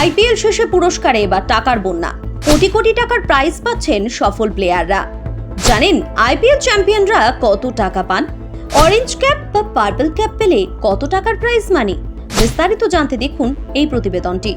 IPL শেষে পুরস্কারে এবার টাকার বন্যা। কোটি কোটি টাকার প্রাইজ পাচ্ছেন সফল প্লেয়াররা জানেন, আইপিএল চ্যাম্পিয়নরা কত টাকা পান? অরেঞ্জ ক্যাপ বা পার্পল ক্যাপ পেলে কত টাকার প্রাইজ মানি বিস্তারিত জানতে দেখুন এই প্রতিবেদনটি।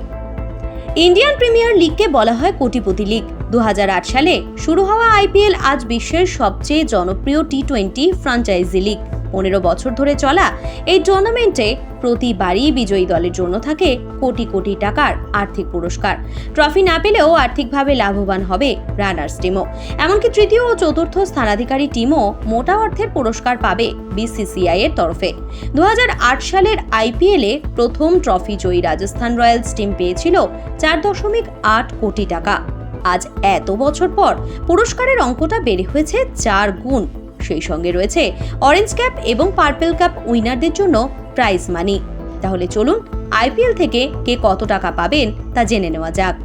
ইন্ডিয়ান প্রিমিয়ার লিগকে বলা হয় কোটিপতি লিগ দু হাজার আট সালে শুরু হওয়া আইপিএল আজ বিশ্বের সবচেয়ে জনপ্রিয় টি টোয়েন্টি ফ্রাঞ্চাইজি লিগ পনেরো বছর ধরে চলা এই টুর্নামেন্টে প্রতিবারই বিজয়ী দলের জন্য থাকে কোটি কোটি টাকার আর্থিক পুরস্কার। ট্রফি না পেলেও আর্থিকভাবে লাভবান হবে রানার্স টিমও। এমনকি তৃতীয় ও চতুর্থ স্থানাধিকারী টিমও মোটা অর্থের পুরস্কার পাবে বিসিসিআই এর তরফে। দু হাজার আট সালের আইপিএলে প্রথম ট্রফি জয়ী রাজস্থান রয়্যালস টিম পেয়েছিল চার দশমিক আট কোটি টাকা। আজ এত বছর পর পুরস্কারের অঙ্কটা বেড়ে হয়েছে চার গুণ। সেই সঙ্গে রয়েছে অরেঞ্জ ক্যাপ এবং পার্পেল ক্যাপ উইনারদের জন্য প্রাইজ মানি তাহলে চলুন আইপিএল থেকে কে কত টাকা পাবেন তা জেনে নেওয়া যাক।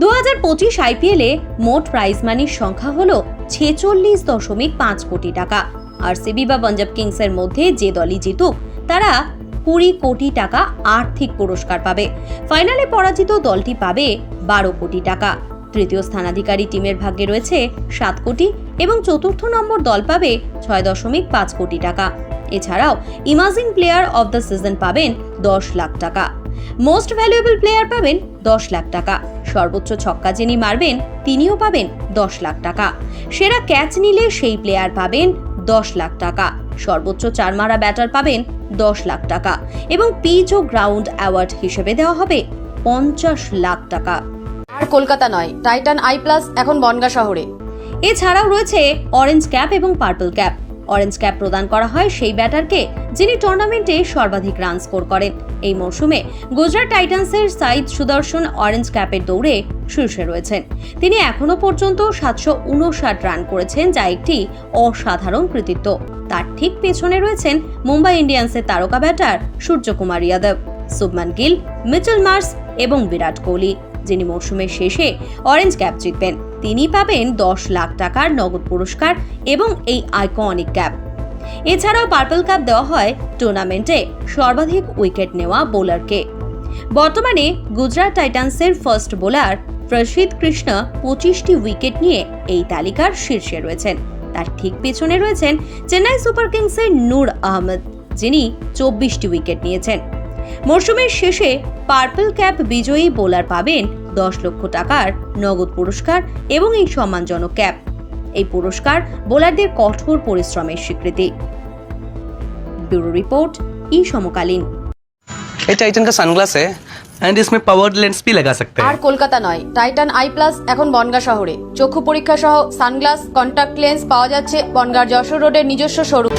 দু হাজার পঁচিশ আইপিএলে মোট প্রাইজ মানির সংখ্যা হল ছেচল্লিশ দশমিক পাঁচ কোটি টাকা। আরসিবি বা পাঞ্জাব কিংসের মধ্যে যে দলই জিতুক, তারা কুড়ি কোটি টাকা আর্থিক পুরস্কার পাবে। ফাইনালে পরাজিত দলটি পাবে বারো কোটি টাকা। তৃতীয় স্থানাধিকারী টিমের ভাগ্যে রয়েছে সাত কোটি এবং চতুর্থ নম্বর দল পাবে ছয় দশমিক পাঁচ কোটি টাকা। এছাড়াও emerging player of the season পাবেন দশ লাখ টাকা। মোস্ট ভ্যালুয়েবল প্লেয়ার পাবেন দশ লাখ টাকা। সর্বোচ্চ ছক্কা যিনি মারবেন, তিনিও পাবেন দশ লাখ টাকা। সেরা ক্যাচ নিলে সেই প্লেয়ার পাবেন দশ লাখ টাকা। সর্বোচ্চ চার মারা ব্যাটার পাবেন দশ লাখ টাকা এবং পিচ ও গ্রাউন্ড অ্যাওয়ার্ড হিসেবে দেওয়া হবে পঞ্চাশ লাখ টাকা। আর কলকাতা নয়, টাইটান, আই প্লাস, এখন বনগা শহরে। এছাড়াও রয়েছে অরেঞ্জ ক্যাপ এবং পার্পল ক্যাপ। অরেঞ্জ ক্যাপ প্রদান করা হয় সেই ব্যাটারকে যিনি টুর্নামেন্টে সর্বাধিক রান স্কোর করেন। এই মরশুমে গুজরাট টাইটান্সের সাইদ সুদর্শন অরেঞ্জ ক্যাপের দৌড়ে শীর্ষে রয়েছেন। তিনি এখনও পর্যন্ত সাতশো উনষাট রান করেছেন, যা একটি অসাধারণ কৃতিত্ব। তার ঠিক পেছনে রয়েছেন মুম্বাই ইন্ডিয়ান্সের তারকা batter Suryakumar Yadav, Shubman Gill, Mitchell Marsh এবং বিরাট কোহলি। যিনি মরশুমের শেষে অরেঞ্জ ক্যাপ জিতবেন, তিনি পাবেন দশ লাখ টাকার নগদ পুরস্কার এবং এই আইকনিক ক্যাপ এছাড়াও পার্পল কাপ দেওয়া হয় টুর্নামেন্টে সর্বাধিক উইকেট নেওয়া বোলারকে বর্তমানে গুজরাট টাইটান্সের ফার্স্ট বোলার প্রসিদ কৃষ্ণ পঁচিশটি উইকেট নিয়ে এই তালিকার শীর্ষে রয়েছেন। তার ঠিক পেছনে রয়েছেন চেন্নাই সুপার কিংসের নূর আহমেদ, যিনি চব্বিশটি উইকেট নিয়েছেন। মরশুমের শেষে পার্পল ক্যাপ বিজয়ী বোলার পাবেন দশ লক্ষ টাকার নগদ পুরস্কার এবং এই সম্মানজনক ক্যাপ এই পুরস্কার বোলারদের কঠোর পরিশ্রমের স্বীকৃতি ব্যুরো রিপোর্ট ই সমকালীন ये टाइटन का सनग्लास है एंड इसमें पावर लेंस भी लगा सकते আর हैं কলকাতা নয় টাইটান আই প্লাস এখন বনগা শহরে চক্ষু পরীক্ষা সহ সানগ্লাস কন্টাক্ট লেন্স পাওয়া যাচ্ছে বনগার যশোর রোডের নিজস্ব শোরুম